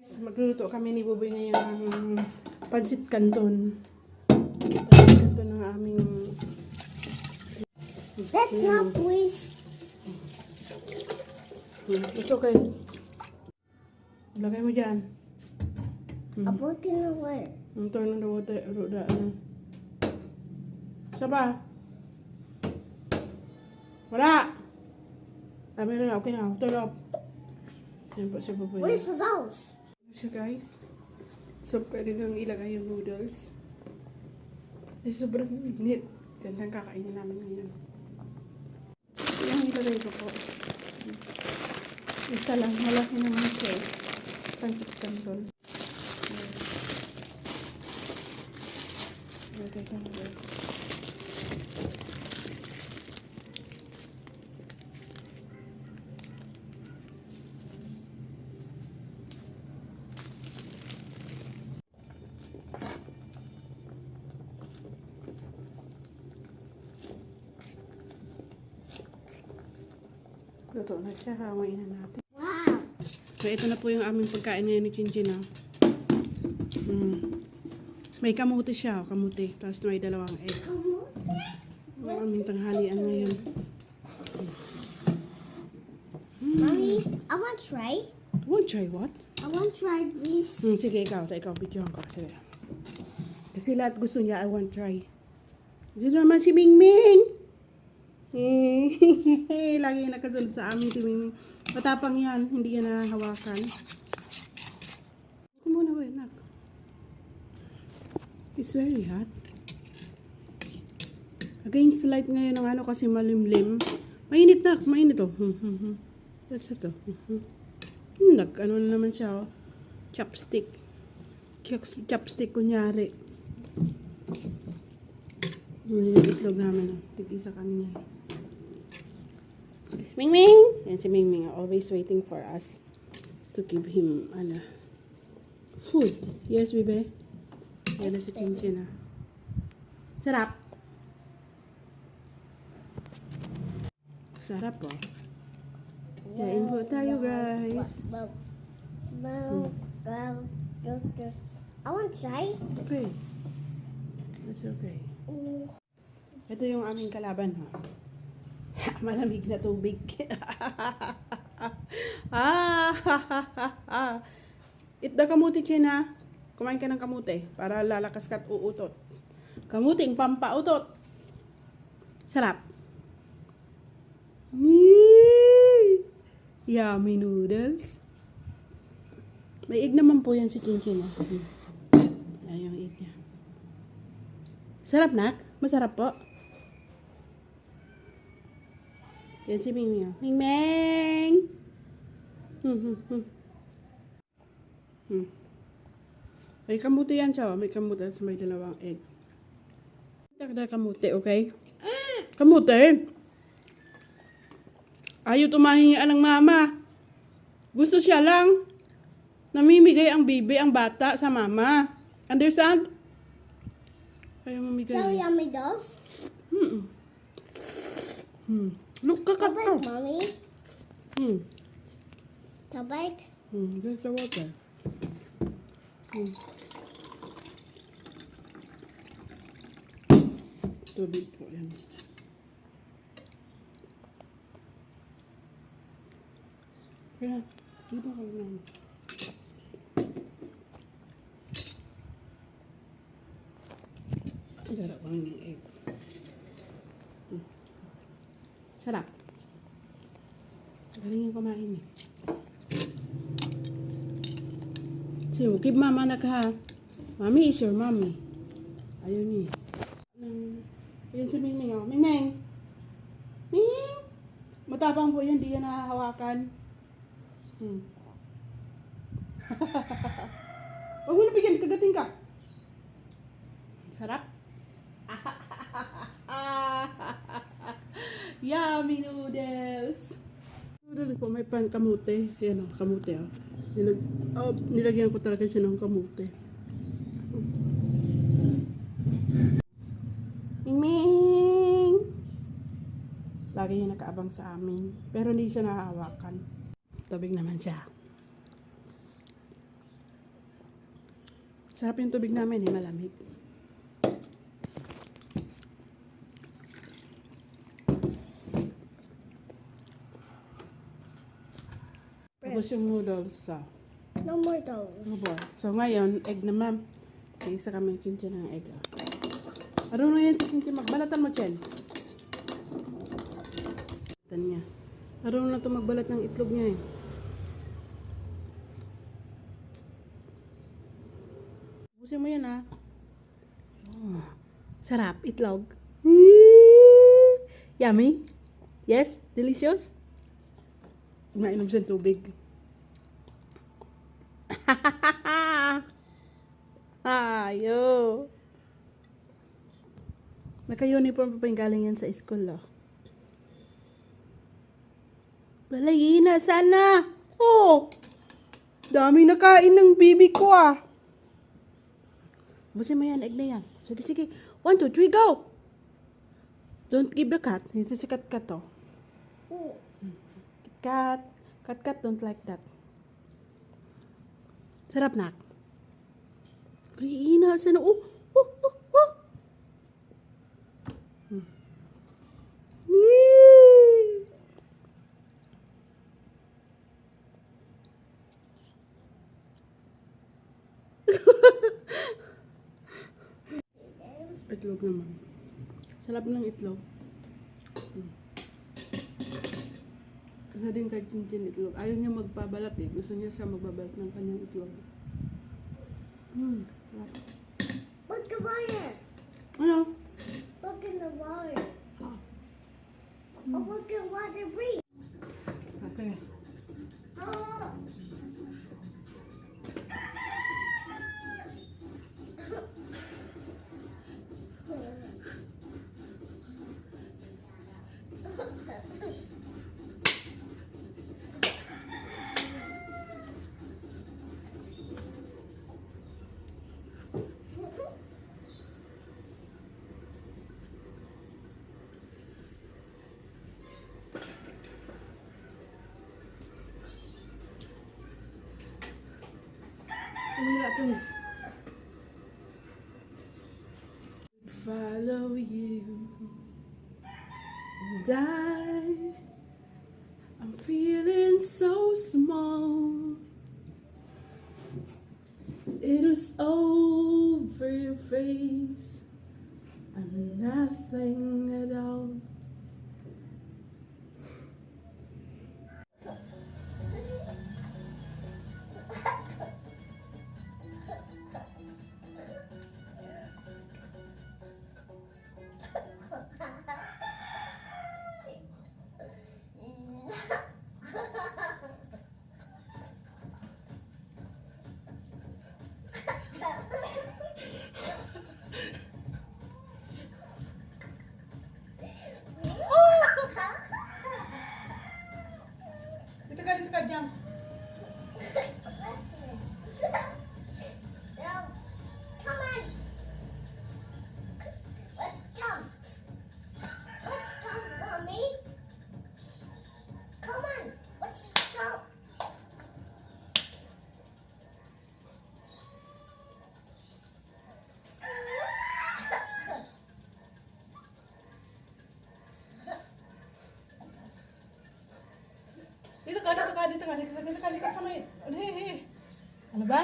Magluluto kami ni Buboy ngayon ng pansit canton. Pansit canton ng aming... That's not please. Hmm, It's okay. Lagay mo dyan. A book in the water. Ang turn the water. Ruda, ano. Wala! Ah, meron na. Okay na. Turn off. Yan po si Buboy. Where's the dolls? Siya guys. So, pwede nang ilagay yung noodles. Eh, sobrang init. Yan lang kakainin namin ngayon. So, yung ilagay ko po. Isa lang. Malaki naman siya. Pancit canton. Ayan. Ilagay ko na Luto na siya. Hawain na natin. Wow. So, ito na po yung aming pagkain ngayon ni Chinchin, ah. Mm. May kamuti siya, oh, kamuti. Tapos may dalawang egg. Ang aming tanghalian ngayon. Mommy, I want to try. Won't try what? I want to try this. Hmm, sige, ikaw. Ikaw, videohan ko. Sige. Kasi lahat gusto niya, I want try. Dito naman si Mingming. Eh, lagi yung nakasunod sa amin si Mingming. Matapang yan, hindi yan nahawakan. Ako muna ba, nak? It's very hot. Against the light ngayon ng ano kasi malimlim. Mainit na, mainit oh. Hmm, hmm, hmm. That's. Hmm, hmm. Hmm, Nag, ano na naman siya, oh. Chopstick. Chops- Chopstick, kunyari. Yung itlog namin, oh. Tig-isa kami yan. Mingming! Yan si Mingming, oh, always waiting for us to give him, ano, food. Yes, bebe? Yan na si Chinchin, ah. Sarap. Sarap, oh. Kain po tayo, guys. Bow. I want try. Okay. That's okay. Ooh. Ito yung aming kalaban, ha? Malamig na tubig. ah, Eat the kamuti, China. Kumain ka ng kamuti para lalakas ka at uutot. Kamuting pampautot. Sarap. Yee! Yummy noodles. May egg naman po yan si Chinchin. ah. Ayan yung egg niya. Sarap, nak? Masarap po. Yan si Mingming. oh. Mingming! Hmm, hmm, hmm. Hmm. May kamuti yan siya. May kamuti at may dalawang egg. Dagdag kamuti, okay? Kamuti! Ayaw tumahingian ng mama. Gusto siya lang. Namimigay ang bibi, ang bata sa mama. Understand? Ayaw mamigay. So yummy dolls. Hmm. Hmm. Look, kakat ka. mommy. Hmm. Tabak. Hmm. There's the water. Hmm. Tubig po yan. Kaya, di ba ko lang? Ang sarap ang egg. Hmm. Sarap. Galing yung kumain eh. So, give mama na ka. Mommy is your mommy. Ayaw niya. Um, yun si Mingming oh. Mingming! Ming! Matapang po yan, di yan nahahawakan. Hmm. Huwag mo na bigyan, kagating ka. Sarap. Yummy noodles! Noodles po, may pan kamote. Yan o, kamote o. Nilag oh, nilagyan ko talaga siya ng kamote. Ming! Lagi yung nakaabang sa amin. Pero hindi siya nahahawakan. Tabig naman siya. Sarap yung tubig namin eh, malamig. Tapos yung noodles sa No more those. Opo. So ngayon, egg na ma'am. Isa kami chinchin ng egg. ah. Marunong yan si chinchin. Magbalatan mo, Chen. Balatan niya. Marunong na ito magbalat ng itlog niya eh. Busin mo yan ah. Oh. Sarap. Itlog. Mm. Yummy? Yes? Delicious? Mainom siya tubig. Ayo. Naka-uniform pa pa yung galing yan sa school, oh. Balayina, sana. Oh. Dami nakain ng bibi ko, ah. Busin mo yan, egg na yan. Sige, sige. One, two, three, go! Don't give the cat. Ito si cat cat, oh. Ooh. Cat, cat, cat don't like that. Sarap nak. Rina, sana, oh, oh, oh, oh. Hmm. Itlog naman. Sarap ng itlog. Kasi din kay Chinchin itlog. Ayaw niya magpabalat eh. Gusto niya siya magbabalat ng kanyang itlog. Hmm. Look the wire. Ano? Look in the. Ah. Oh, look at it reads. Okay. Follow you and I I'm feeling so small. It is over your face. I'm nothing at all Dito ka, dito ka, jump dito ka, dito ka sa may... Ano, hey, hey. Ano ba?